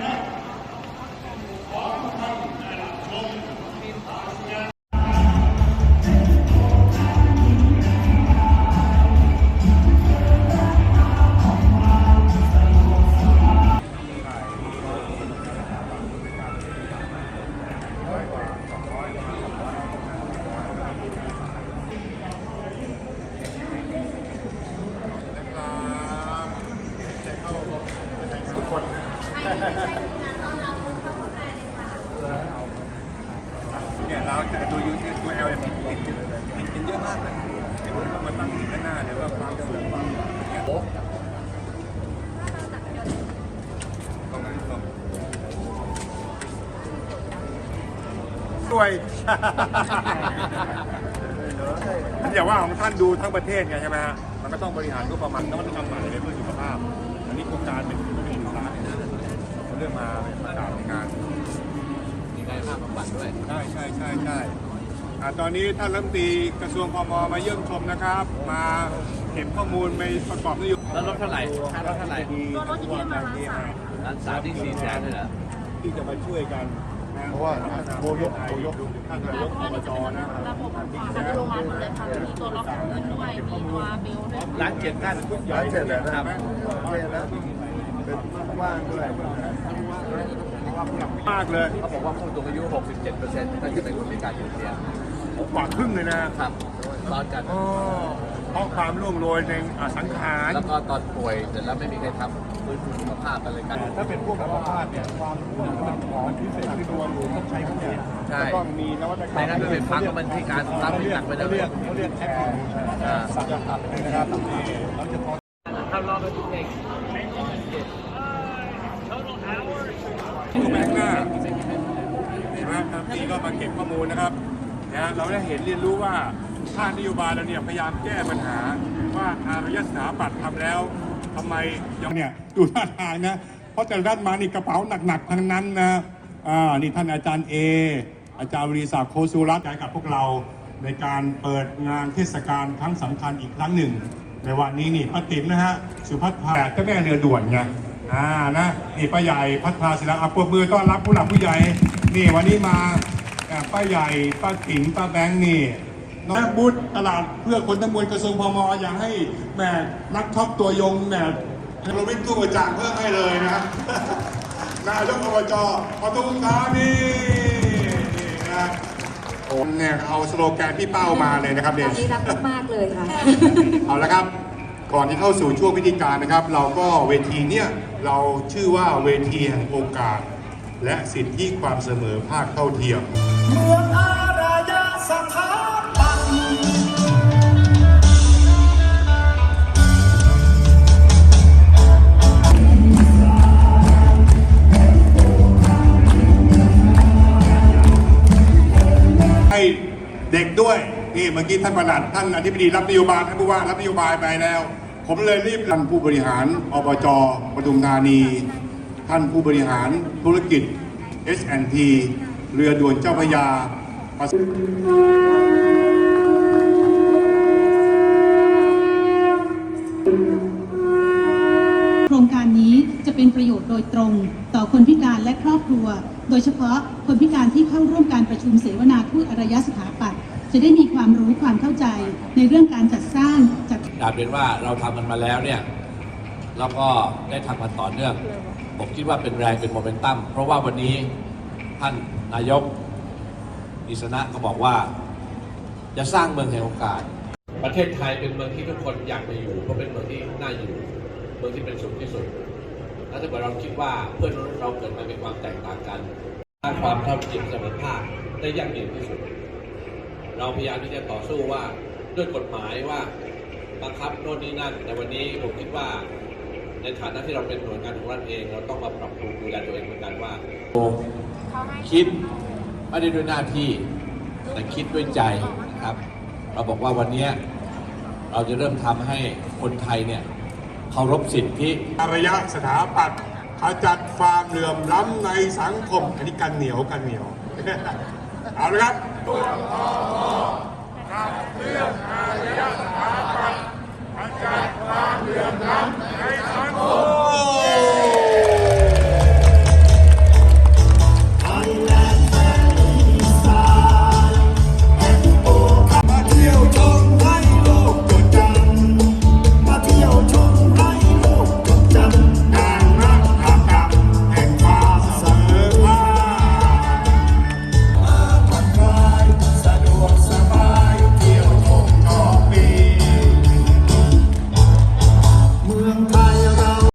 เนี่ เดี๋ยวผมมาตั้งที่ข้างหน้าเดี๋ยวว่าความเสื่อมความเนี่ยโอ้ตรงนั้นตรงด้วย อย่าว่าของท่านดูทั้งประเทศไงใช่ไหมฮะ มันก็ต้องบริหารก็ประมาณนวัตกรรมใหม่เลยเพื่อสุขภาพ อันนี้โครงการเป็นเป็นหนึ่งล้านเลยนะเขาเรื่องมาเป็นประกาศงานมีกายภาพบำบัดด้วย ใช่ใช่ใช่ใช่ อ่าตอนนี้ท่านรัฐมนตรีกระทรวงพมมาเยี่ยมชมนะครับ มาเก็บข้อมูลไปประกอบนโยบายแล้วรถเท่าไหร่ค่ารถเท่าไหร่ดีรถที่มาล้านสามล้านสามที่สี่แสนเลยเหรอที่จะมาช่วยกันนะเพราะว่าโบยกโบยกท่านนายกอบจนะระบบของทางโรงพยาบาลหมดเลยค่ะมีตัวล็อกเงินด้วย มีตัวบิลด้วยล้านเจ็ดท่านร้านเสร็จแล้วครับมากเลยเขาบอกว่าผู้สูงอายุ 67เปอร์เซ็นต์ก็จะเป็นคนพิการอยู่เนี่ย กว่าครึ่งเลยนะครับซ้อนกัน อ๋อเพราะความร่วงโรยในอ่าสังขาร แล้วก็ตอนป่วยเสร็จแล้วไม่มีใครทำฟื้นฟูสุขภาพอะไรกัน ถ้าเป็นพวกอัมพาตเนี่ยความความหอมพิเศษที่ตัวอยู่ต้องใช้พวกเนี้ยใช่ต้องมีนวัตกรรมไม่งั้นมันเป็นพังมันพิการซ้ำพิการไปแล้วเขาเรียกเขาเรียกแอปพลิเคชันอ่า สัจธรรมนะครับนี่เราจะพอถ้ารอบไปเองเข้าไปข้างหน้าเห็นไหมครับนี่ก็มาเก็บข้อมูลนะครับ นะเราได้เห็นเรียนรู้ว่าท่านนโยบายเราเนี่ยพยายามแก้ปัญหาว่าอารยสถาปัตย์ทำแล้วทำไมยังเนี่ยดูท่าทางนะเพราะแต่ละด้านมานี่กระเป๋าหนักๆทั้งนั้นนะอ่านี่ท่านอาจารย์เออาจารย์วรีศักดิ์โคสุรัตน์ใจกับพวกเราในการเปิดงานเทศกาลครั้งสำคัญอีกครั้งหนึ่ง ในวันนี้นี่ป้าติ๋มนะฮะสุพัฒน์พาเจ้าแม่เรือด่วนไงอ่านะนี่ป้าใหญ่พัฒนาศิลป์อัปปรบมือต้อนรับผู้หลักผู้ใหญ่นี่วันนี้มา ป้าใหญ่ป้าติ๋มป้าแบงค์นี่น้องบุตรตลาดเพื่อคนทั้งมวลกระทรวงพมอยากให้แหม่นักช็อปตัวยงแหม่เราวิ่งตู้ประจางเพิ่มให้เลยนะนายกอบจปทุมธานีนี่นะผมเนี่ยเอาสโลแกนพี่เป้ามาเลยนะครับเนี่ยอันนี้รักมากๆเลยค่ะ เอาละครับ ก่อนที่เข้าสู่ช่วงพิธีการนะครับ เราก็เวทีเนี่ยเราชื่อว่าเวทีแห่งโอกาส และสิทธิความเสมอภาคเท่าเทียม เมืองอารยสถาปัตย์ให้เด็กด้วย นี่เมื่อกี้ท่านประหลัดท่านอธิบดีรับนโยบายท่านผู้ว่ารับนโยบายไปแล้ว ผมเลยรีบท่านผู้บริหารอบจปทุมธานี ท่านผู้บริหารธุรกิจ S&T เรือด่วนเจ้าพระยาโครงการนี้จะเป็นประโยชน์โดยตรงต่อคนพิการและครอบครัว โดยเฉพาะคนพิการที่เข้าร่วมการประชุมเสวนาทูตอารยสถาปัตย์จะได้มีความรู้ความเข้าใจในเรื่องการจัดสร้างจัดกลายเป็นว่าเราทำมันมาแล้วเนี่ยแล้วก็ได้ทำมันต่อเนื่อง ผมคิดว่าเป็นแรงเป็นโมเมนตัมเพราะว่าวันนี้ท่านนายกอิสนะก็บอกว่า จะสร้างเมืองแห่งโอกาส ประเทศไทยเป็นเมืองที่ทุกคนอยากไปอยู่เพราะเป็นเมืองที่น่าอยู่ เมืองที่เป็นสุขที่สุดแล้วถ้าเกิดเราคิดว่าเพื่อนเราเกิดมามีความแตกต่างกันสร้างความเท่าเทียมเสมอภาคได้ยั่งยืนที่สุด เราพยายามที่จะต่อสู้ว่าด้วยกฎหมายว่าบังคับโน่นนี่นั่น แต่วันนี้ผมคิดว่า ในฐานะที่เราเป็นหน่วยงานของรัฐเองเราต้องมาปรับปรุงดูแลตัวเองเหมือนกันว่าคิดไม่ได้ด้วยหน้าที่แต่คิดด้วยใจนะครับ เราบอกว่าวันนี้เราจะเริ่มทำให้คนไทยเนี่ยเคารพสิทธิอารยสถาปัตย์ขจัดความเหลื่อมล้ำในสังคมอันนี้กันเหนียวกันเหนียวเอาละครับขับเรื่องอารยสถาปัตย์ขจัดความเหลื่อมล้ำใน